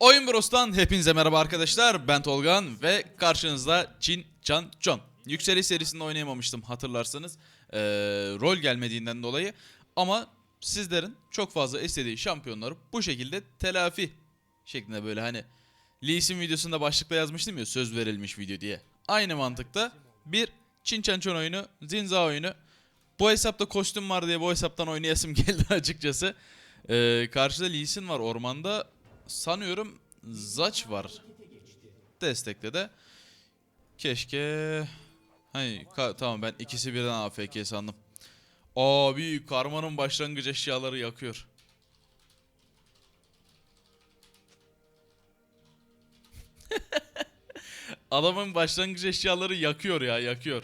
Oyun Bros'tan hepinize merhaba arkadaşlar. Ben Tolgan ve karşınızda Cin Can Can. Yükseliş serisinde oynayamamıştım hatırlarsanız. Ee, rol gelmediğinden dolayı. Ama sizlerin çok fazla istediği şampiyonları bu şekilde telafi şeklinde böyle hani Lee Sin videosunda başlıkta yazmıştım ya söz verilmiş video diye. Aynı mantıkta bir Çin Çan Çon oyunu, Zinza oyunu. Bu hesapta kostüm var diye bu hesaptan oynayasım geldi açıkçası. Ee, karşıda Lee Sin var ormanda. Sanıyorum Zaç var. Destekte de. Keşke... Hayır tamam ben ikisi birden AFK sandım. Abi karmanın başlangıç eşyaları yakıyor. Adamın başlangıç eşyaları yakıyor ya yakıyor.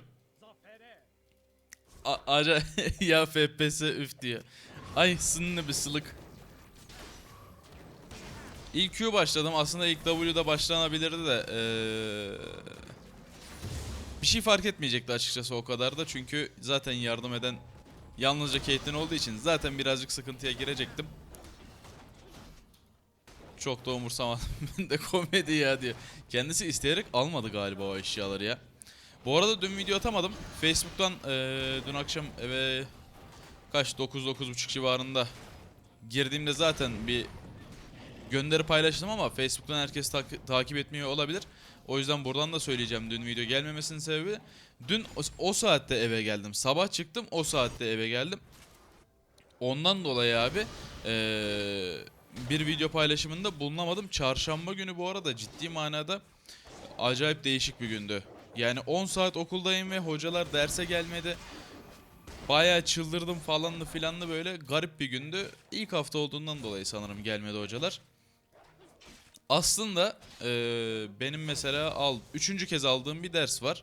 A aca ya FPS üf diyor. Ay sınırlı bir sılık. İlk Q başladım. Aslında ilk W'da başlanabilirdi de. eee, bir şey fark etmeyecekti açıkçası o kadar da. Çünkü zaten yardım eden yalnızca Caitlyn olduğu için zaten birazcık sıkıntıya girecektim. Çok da umursamadım. Ben de komedi ya diyor. Kendisi isteyerek almadı galiba o eşyaları ya. Bu arada dün video atamadım. Facebook'tan eee, dün akşam eve kaç 9-9.30 civarında girdiğimde zaten bir gönderi paylaştım ama Facebook'tan herkes tak- takip etmiyor olabilir. O yüzden buradan da söyleyeceğim dün video gelmemesinin sebebi. Dün o, o saatte eve geldim. Sabah çıktım o saatte eve geldim. Ondan dolayı abi eee, bir video paylaşımında bulunamadım. Çarşamba günü bu arada ciddi manada acayip değişik bir gündü. Yani 10 saat okuldayım ve hocalar derse gelmedi. Bayağı çıldırdım falanlı filanlı böyle garip bir gündü. İlk hafta olduğundan dolayı sanırım gelmedi hocalar. Aslında eee, benim mesela al üçüncü kez aldığım bir ders var.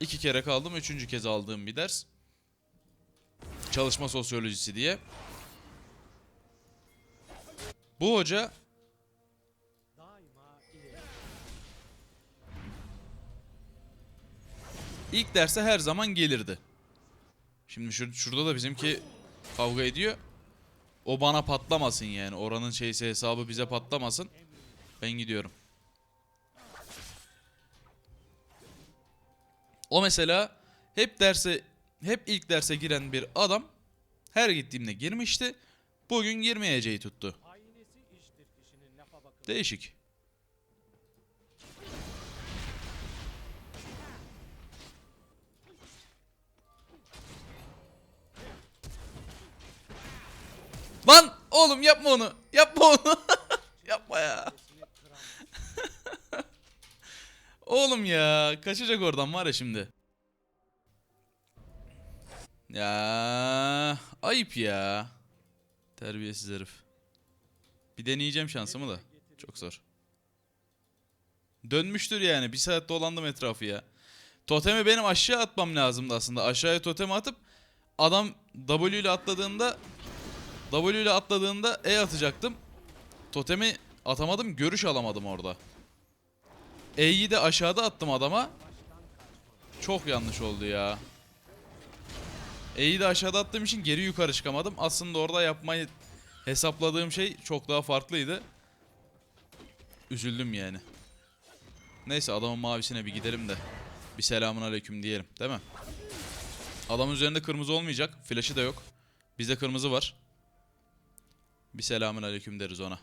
İki kere kaldım üçüncü kez aldığım bir ders. Çalışma sosyolojisi diye. Bu hoca ilk derse her zaman gelirdi. Şimdi şur- şurada da bizimki kavga ediyor. O bana patlamasın yani. Oranın şeysi hesabı bize patlamasın. Ben gidiyorum. O mesela hep derse hep ilk derse giren bir adam her gittiğimde girmişti. Bugün girmeyeceği tuttu. Değişik. Lan oğlum yapma onu. Yapma onu. yapma ya. Oğlum ya kaçacak oradan var ya şimdi. Ya ayıp ya. Terbiyesiz herif. Bir deneyeceğim şansımı da. Çok zor. Dönmüştür yani. Bir saat dolandım etrafı ya. Totemi benim aşağı atmam lazımdı aslında. Aşağıya totemi atıp adam W ile atladığında W ile atladığında E atacaktım. Totemi atamadım. Görüş alamadım orada. E'yi de aşağıda attım adama. Çok yanlış oldu ya. E'yi de aşağıda attığım için geri yukarı çıkamadım. Aslında orada yapmayı hesapladığım şey çok daha farklıydı. Üzüldüm yani. Neyse adamın mavisine bir gidelim de. Bir selamun aleyküm diyelim değil mi? Adamın üzerinde kırmızı olmayacak. Flash'ı da yok. Bizde kırmızı var. Bir selamun aleyküm deriz ona.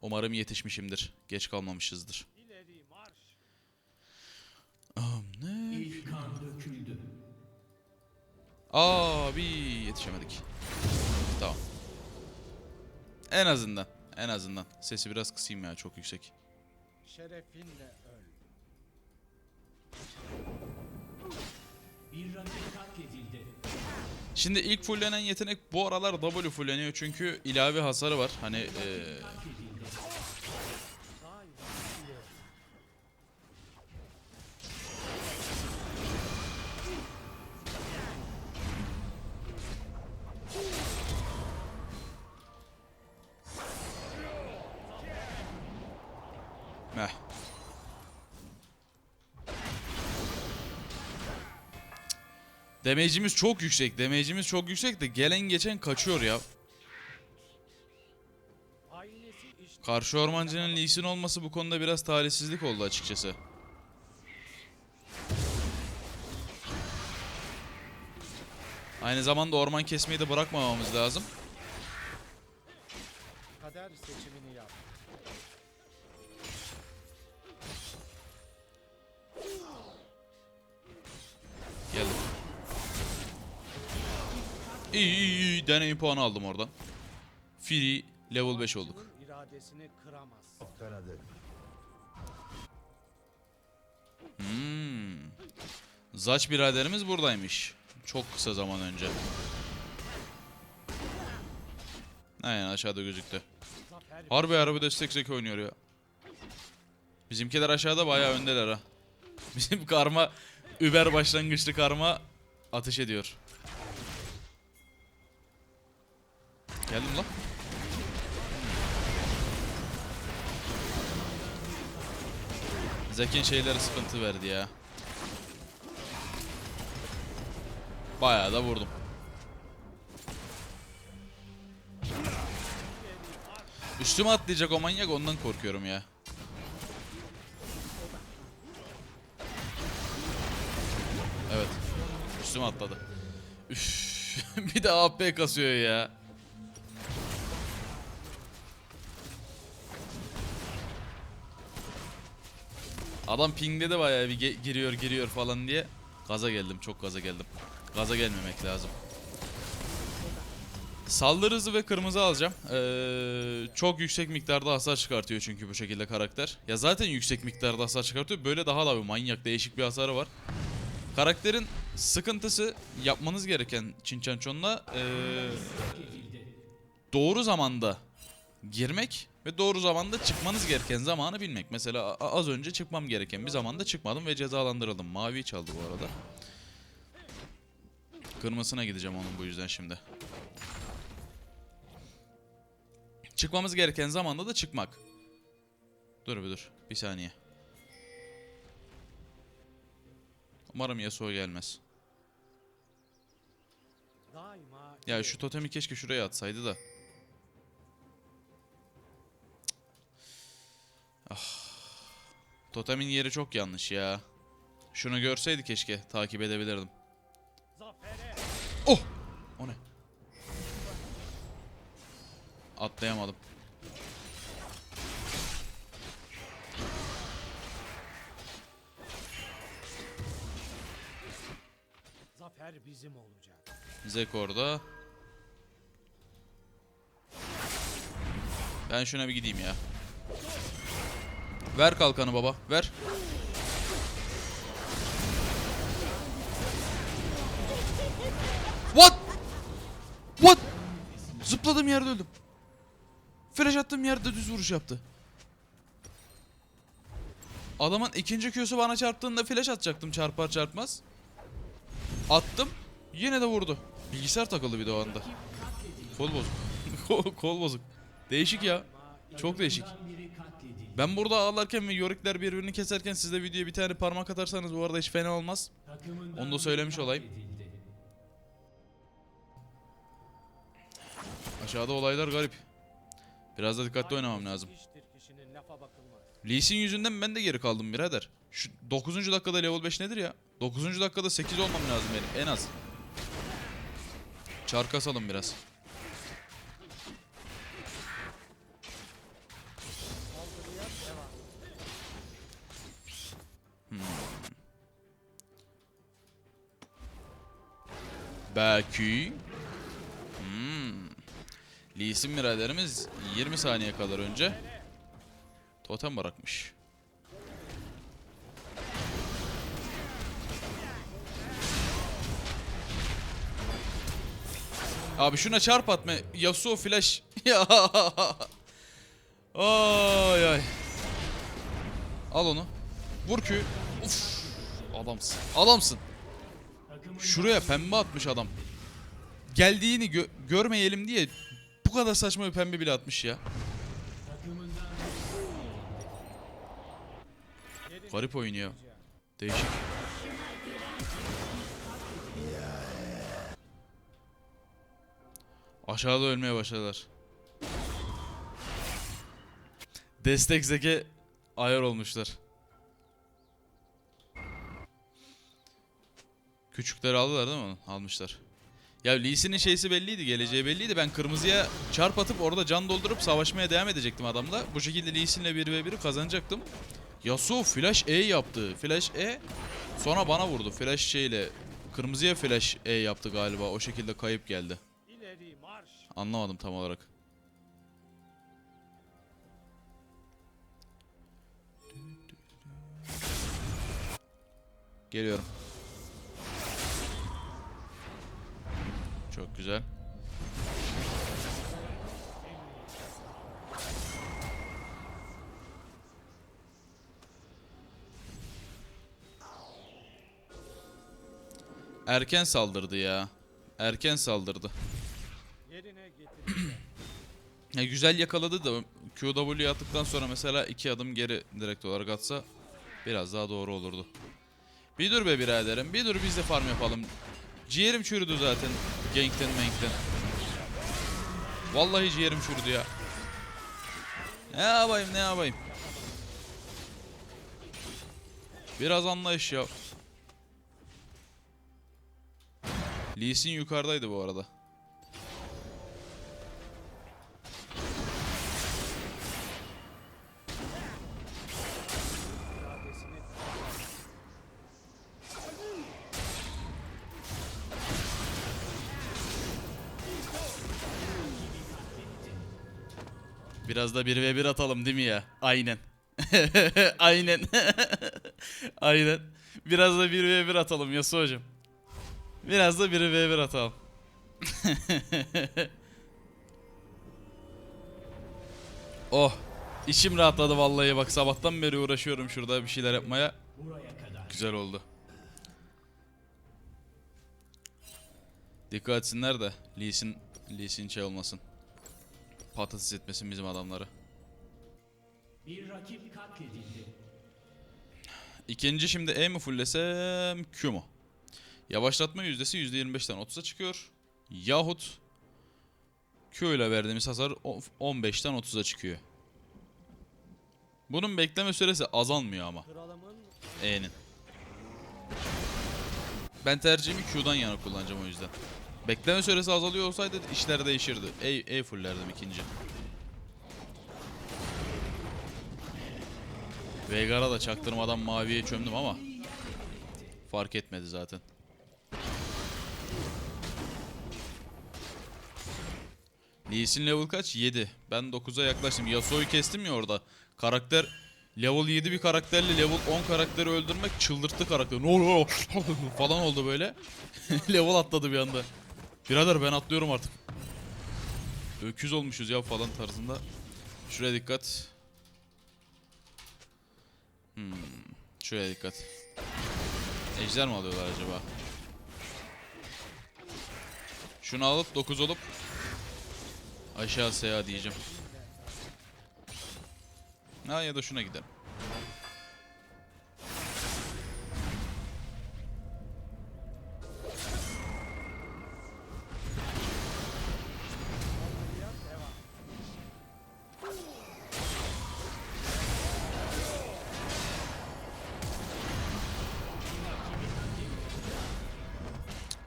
Umarım yetişmişimdir. Geç kalmamışızdır. Amne. Abi yetişemedik. Tamam. En azından. En azından. Sesi biraz kısayım ya çok yüksek. Şerefinle öl. Şimdi ilk fulllenen yetenek bu aralar W fulleniyor çünkü ilave hasarı var. Hani eee Damage'imiz çok yüksek. Damage'imiz çok yüksek de gelen geçen kaçıyor ya. Karşı ormancının Lee Sin olması bu konuda biraz talihsizlik oldu açıkçası. Aynı zamanda orman kesmeyi de bırakmamamız lazım. Kader seçimini yap. İyi iyi iyi. Deneyim puanı aldım oradan. Free level 5 olduk. İradesini kıramaz. Hmm. Zaç biraderimiz buradaymış. Çok kısa zaman önce. Aynen aşağıda gözüktü. Harbi harbi destek zeki oynuyor ya. Bizimkiler aşağıda bayağı öndeler ha. Bizim karma Uber başlangıçlı karma ateş ediyor. Geldim lan. Zekin şeyleri sıkıntı verdi ya. Bayağı da vurdum. Üstüme atlayacak o manyak ondan korkuyorum ya. Evet. Üstüme atladı. Üf. bir de AP kasıyor ya. Adam pingledi bayağı bir giriyor giriyor falan diye. Gaza geldim çok gaza geldim. Gaza gelmemek lazım. Saldırı hızı ve kırmızı alacağım. Ee, çok yüksek miktarda hasar çıkartıyor çünkü bu şekilde karakter. Ya zaten yüksek miktarda hasar çıkartıyor. Böyle daha da bir manyak değişik bir hasarı var. Karakterin sıkıntısı yapmanız gereken Çinçançon'la ee, doğru zamanda girmek ve doğru zamanda çıkmanız gereken zamanı bilmek. Mesela az önce çıkmam gereken bir zamanda çıkmadım ve cezalandırıldım. Mavi çaldı bu arada. Kırmızısına gideceğim onun bu yüzden şimdi. Çıkmamız gereken zamanda da çıkmak. Dur bir dur. Bir saniye. Umarım Yasuo gelmez. Ya şu totemi keşke şuraya atsaydı da. Ah. Totemin yeri çok yanlış ya. Şunu görseydi keşke takip edebilirdim. Oh! O ne? Atlayamadım. zafer bizim olacak. Zek orada. Ben şuna bir gideyim ya. Ver kalkanı baba, ver. What? What? Zıpladığım yerde öldüm. Flash attığım yerde düz vuruş yaptı. Adamın ikinci Q'su bana çarptığında flash atacaktım çarpar çarpmaz. Attım. Yine de vurdu. Bilgisayar takıldı bir de o anda. Kol bozuk. Kol- bozuk. Değişik ya. Çok değişik. Ben burada ağlarken ve yorikler birbirini keserken siz de videoya bir tane parmak atarsanız bu arada hiç fena olmaz. Onu da söylemiş olayım. Aşağıda olaylar garip. Biraz da dikkatli oynamam lazım. Lee Sin yüzünden ben de geri kaldım birader. Şu 9. dakikada level 5 nedir ya? 9. dakikada 8 olmam lazım benim en az. Çark asalım biraz. Belki. Hmm. Lee Sin biraderimiz 20 saniye kadar önce totem bırakmış. Abi şuna çarp atma. Yasuo flash. Ay ay. Al onu. Vur Q. Uf. Adamsın. Adamsın. Şuraya pembe atmış adam. Geldiğini gö- görmeyelim diye bu kadar saçma bir pembe bile atmış ya. Garip oynuyor. Değişik. Aşağıda ölmeye başladılar. Destek zeke ayar olmuşlar. Küçükleri aldılar değil mi? Almışlar. Ya Lee Sin'in şeysi belliydi, geleceği belliydi. Ben kırmızıya çarp atıp orada can doldurup savaşmaya devam edecektim adamla. Bu şekilde Lee Sin'le 1v1'i kazanacaktım. Yasuo flash E yaptı. Flash E sonra bana vurdu. Flash şeyle kırmızıya flash E yaptı galiba. O şekilde kayıp geldi. Anlamadım tam olarak. Geliyorum. Çok güzel. Erken saldırdı ya. Erken saldırdı. Ya güzel yakaladı da QW attıktan sonra mesela iki adım geri direkt olarak atsa biraz daha doğru olurdu. Bir dur be biraderim. Bir dur biz de farm yapalım. Ciğerim çürüdü zaten. Gank'ten mank'ten. Vallahi ciğerim çürüdü ya. Ne yapayım ne yapayım. Biraz anlayış ya. Lee Sin yukarıdaydı bu arada. Biraz da 1v1 atalım değil mi ya? Aynen. Aynen. Aynen. Biraz da 1v1 atalım Yasu hocam. Biraz da 1v1 atalım. oh. İçim rahatladı vallahi bak sabahtan beri uğraşıyorum şurada bir şeyler yapmaya. Güzel oldu. Dikkat etsinler de Lee Sin, Lee Sin şey olmasın. Patates etmesin bizim adamları. Bir rakip katledildi. İkinci şimdi E mi fullesem Q mu? Yavaşlatma yüzdesi %25'ten 30'a çıkıyor. Yahut Q ile verdiğimiz hasar o- 15'ten 30'a çıkıyor. Bunun bekleme süresi azalmıyor ama E'nin. Ben tercihimi Q'dan yana kullanacağım o yüzden. Bekleme süresi azalıyor olsaydı işler değişirdi. E, e fulllerdim ikinci. Veigar'a da çaktırmadan maviye çömdüm ama fark etmedi zaten. Lee level kaç? 7. Ben 9'a yaklaştım. Yasuo'yu kestim ya orada. Karakter level 7 bir karakterle level 10 karakteri öldürmek çıldırttı karakter. Ne oluyor falan oldu böyle. level atladı bir anda. Birader ben atlıyorum artık. Öküz olmuşuz ya falan tarzında. Şuraya dikkat. Hmm. Şuraya dikkat. Ejder mi alıyorlar acaba? Şunu alıp 9 olup aşağı seya diyeceğim. Ha ya da şuna gidelim.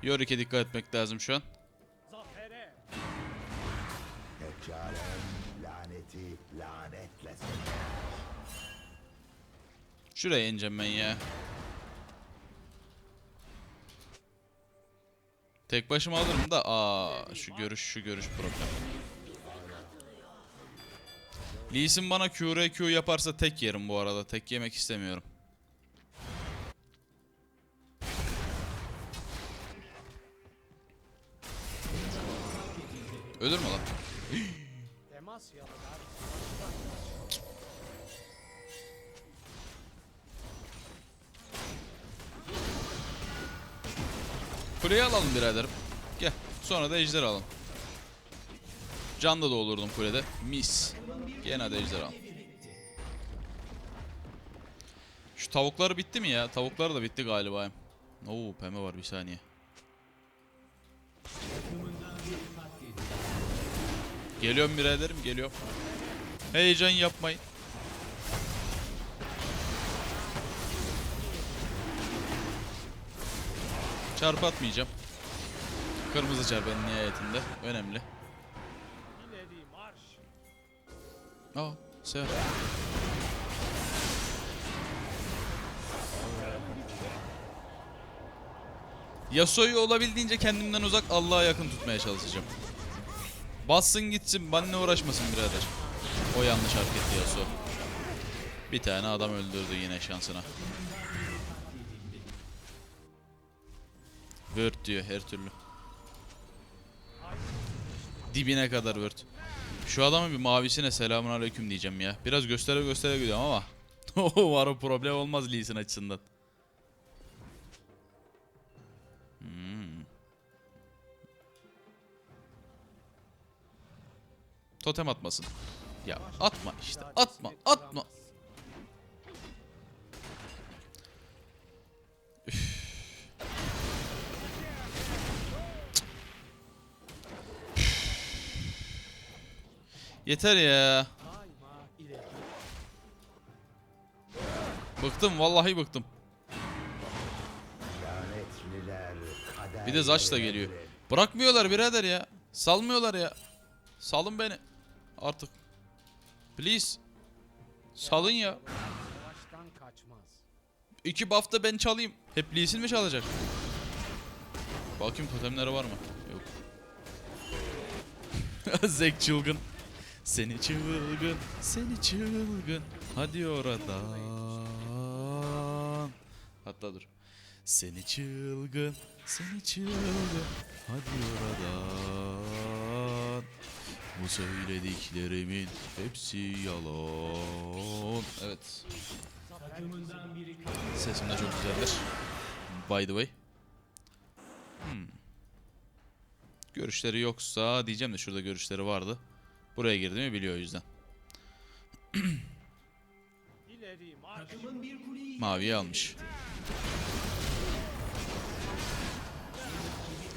Yorick'e dikkat etmek lazım şu an. Zafere. Deccal'in laneti lanetlesin. Şuraya ineceğim ben ya. Tek başıma alırım da aa şu görüş şu görüş problem. Lee Sin bana QRQ yaparsa tek yerim bu arada. Tek yemek istemiyorum. Ölür mü lan? Demasyalılar Kuleyi alalım biraderim. Gel. Sonra da ejder alalım. Canda da olurdum kulede. Mis. Gene de ejder alalım. Şu tavuklar bitti mi ya? Tavuklar da bitti galiba. Oo pembe var bir saniye. Geliyorum biraderim geliyorum. Heyecan yapmayın. Çarp atmayacağım. Kırmızı çarpenin nihayetinde. Önemli. Aa, seher. Yasuo'yu olabildiğince kendimden uzak Allah'a yakın tutmaya çalışacağım. Bassın gitsin, benimle uğraşmasın birader. O yanlış hareketti Yasuo. Bir tane adam öldürdü yine şansına. Word diyor her türlü. Dibine kadar Word. Şu adamın bir mavisine selamun aleyküm diyeceğim ya. Biraz göstere göstere gidiyorum ama. Var o problem olmaz Lee Sin açısından. Totem atmasın. Ya atma işte. Atma, atma. Yeter ya. Bıktım vallahi bıktım. Bir de Zaç da geliyor. Bırakmıyorlar birader ya. Salmıyorlar ya. Salın beni. Artık. Please. Salın ya. İki buff'ta ben çalayım. Hep Lee Sin mi çalacak? Bakayım totemleri var mı? Yok. Zek çılgın. Seni çılgın, seni çılgın. Hadi oradan. Hatta dur. Seni çılgın, seni çılgın. Hadi oradan. Bu söylediklerimin hepsi yalan. Evet. Sesim de çok güzeldir. By the way. Hmm. Görüşleri yoksa diyeceğim de şurada görüşleri vardı. Buraya girdi mi biliyor o yüzden. Maviyi almış.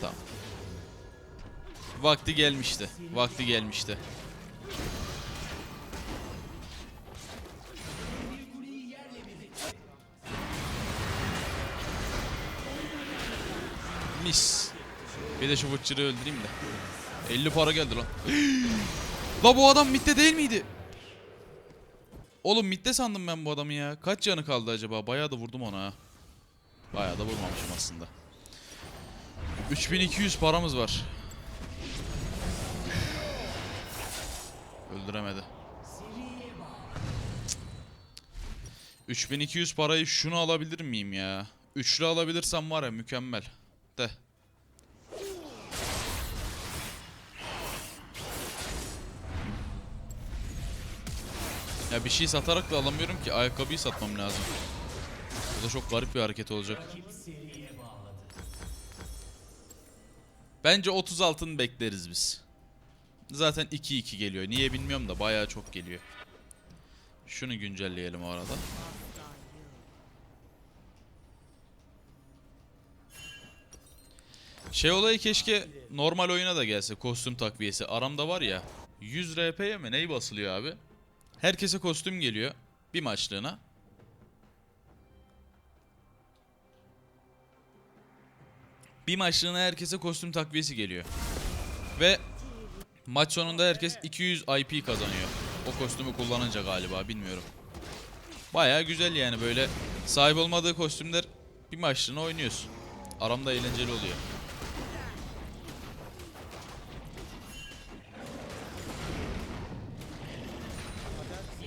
Tamam. Vakti gelmişti. Vakti gelmişti. Mis. Bir de şu bıçırı öldüreyim de. 50 para geldi lan. La bu adam mitte değil miydi? Oğlum mitte sandım ben bu adamı ya. Kaç canı kaldı acaba? Bayağı da vurdum ona ha. Bayağı da vurmamışım aslında. 3200 paramız var. Öldüremedi. 3200 parayı şunu alabilir miyim ya? Üçlü alabilirsem var ya mükemmel. De. Ya bir şey satarak da alamıyorum ki. Ayakkabıyı satmam lazım. Bu da çok garip bir hareket olacak. Bence 30 altın bekleriz biz. Zaten 2-2 geliyor. Niye bilmiyorum da bayağı çok geliyor. Şunu güncelleyelim o arada. Şey olayı keşke normal oyuna da gelse kostüm takviyesi. Aramda var ya 100 RP'ye mi neyi basılıyor abi? Herkese kostüm geliyor bir maçlığına. Bir maçlığına herkese kostüm takviyesi geliyor. Ve maç sonunda herkes 200 IP kazanıyor. O kostümü kullanınca galiba bilmiyorum. Baya güzel yani böyle sahip olmadığı kostümler bir maçlığına oynuyorsun. Aramda eğlenceli oluyor.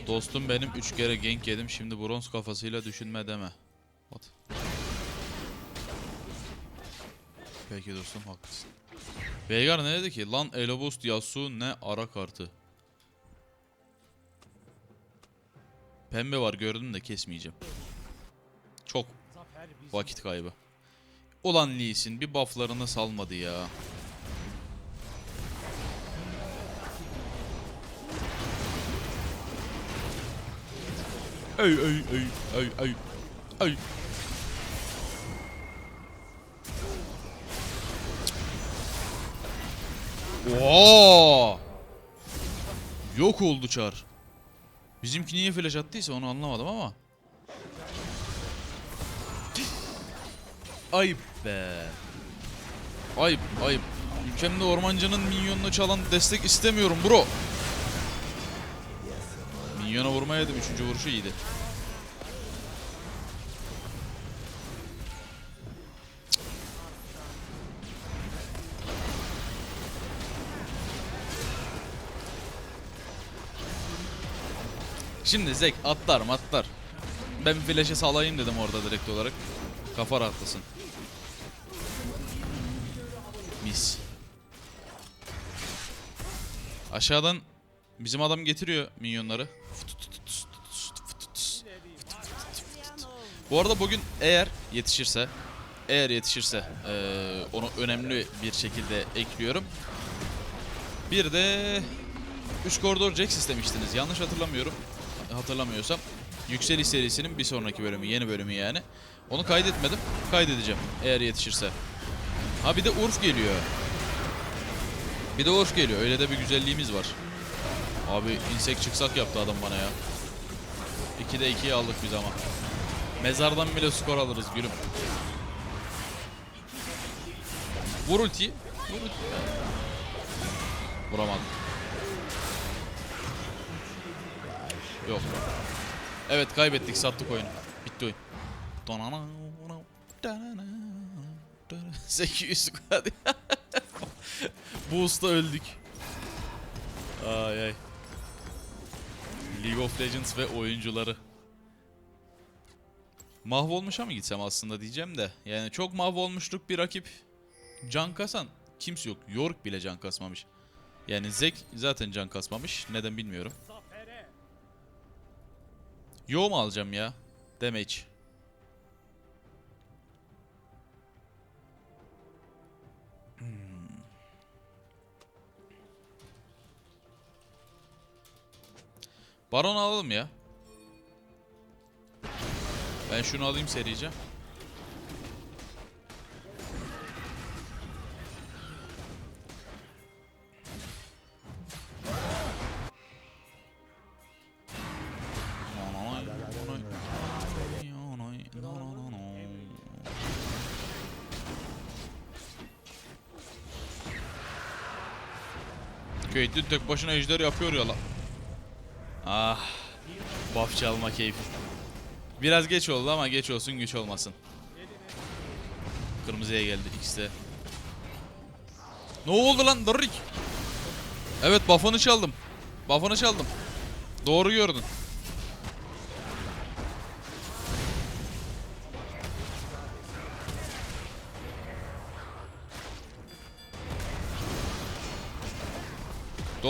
Dostum benim 3 kere gank yedim şimdi bronz kafasıyla düşünme deme. What? Peki dostum haklısın. Veigar ne dedi ki? Lan Elobust Yasuo ne ara kartı. Pembe var gördüm de kesmeyeceğim. Çok vakit kaybı. Ulan Lee bir bufflarını salmadı ya. Ay ay ay ay ay ay. Oo! Yok oldu çar. Bizimki niye flash attıysa onu anlamadım ama. ayıp be. Ayıp ayıp. Ülkemde ormancının minyonunu çalan destek istemiyorum bro. Minyona vurmayaydım. Üçüncü vuruşu iyiydi. Şimdi Zek atlar mı atlar. Ben flash'e salayım dedim orada direkt olarak. Kafa rahatlasın. Mis. Aşağıdan bizim adam getiriyor minyonları. Bu arada bugün eğer yetişirse eğer yetişirse eee, onu önemli bir şekilde ekliyorum. Bir de 3 koridor Jax istemiştiniz. Yanlış hatırlamıyorum. Hatırlamıyorsam. Yükseliş serisinin bir sonraki bölümü, yeni bölümü yani. Onu kaydetmedim. Kaydedeceğim eğer yetişirse. Ha bir de Urf geliyor. Bir de Urf geliyor. Öyle de bir güzelliğimiz var. Abi insek çıksak yaptı adam bana ya. 2'de 2'yi aldık biz ama. Mezardan bile skor alırız gülüm. Vur ultiyi. Vur ultiyi. Vuramadım. Yok. Evet kaybettik sattık oyunu. Bitti oyun. 800 hadi. Boost'ta öldük. Ay ay. League of Legends ve oyuncuları. Mahvolmuşa mı gitsem aslında diyeceğim de. Yani çok mahvolmuşluk bir rakip. Can kasan kimse yok. York bile can kasmamış. Yani Zek zaten can kasmamış. Neden bilmiyorum. Yo mu alacağım ya? Damage. Hmm. Baron alalım ya. Ben şunu alayım serice. Caitlyn tek başına ejder yapıyor ya lan. Ah. Buff çalma keyfi. Biraz geç oldu ama geç olsun güç olmasın. Kırmızıya geldi X'de. Ne oldu lan Darrik? Evet buff'ını çaldım. Buff'ını çaldım. Doğru gördün.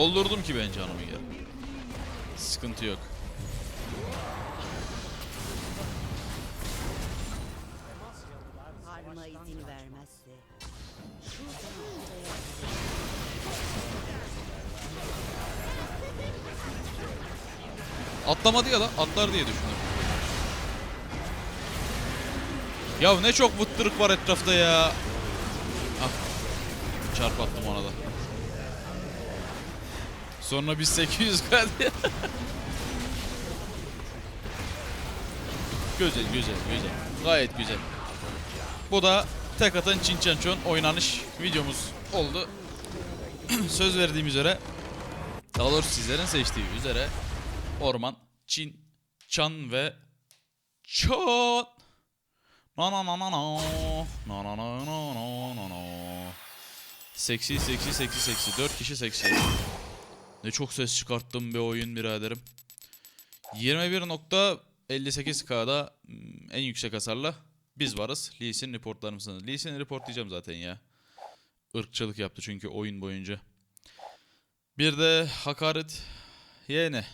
Doldurdum ki ben canımı geri. Sıkıntı yok. Harma izin vermezse. Atlamadı ya da atlar diye düşündüm. Ya ne çok vıttırık var etrafta ya. Ah. Çarpattım ona da. Sonra biz 800 geldi. güzel güzel güzel. Gayet güzel. Bu da tek atan Çinçençon oynanış videomuz oldu. Söz verdiğim üzere daha doğrusu sizlerin seçtiği üzere Orman, Çin, Çan ve Çan. Na na na na. Na na na na na na na. Seksi seksi seksi seksi. Dört kişi seksi. Ne çok ses çıkarttım be oyun biraderim. 21.58K'da mm, en yüksek hasarla biz varız. Lee Sin reportlar mısınız? Lee Sin'i reportlayacağım zaten ya. Irkçılık yaptı çünkü oyun boyunca. Bir de hakaret yeğene.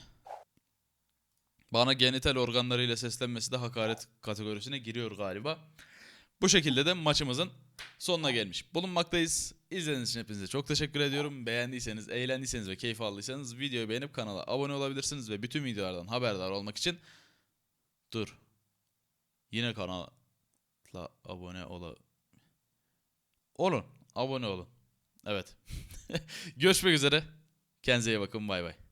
Bana genital organlarıyla seslenmesi de hakaret kategorisine giriyor galiba. Bu şekilde de maçımızın sonuna gelmiş bulunmaktayız. İzlediğiniz için hepinize çok teşekkür ediyorum. Beğendiyseniz, eğlendiyseniz ve keyif aldıysanız videoyu beğenip kanala abone olabilirsiniz ve bütün videolardan haberdar olmak için dur. Yine kanala abone ola olun. Abone olun. Evet. Görüşmek üzere. Kendinize iyi bakın. Bay bay.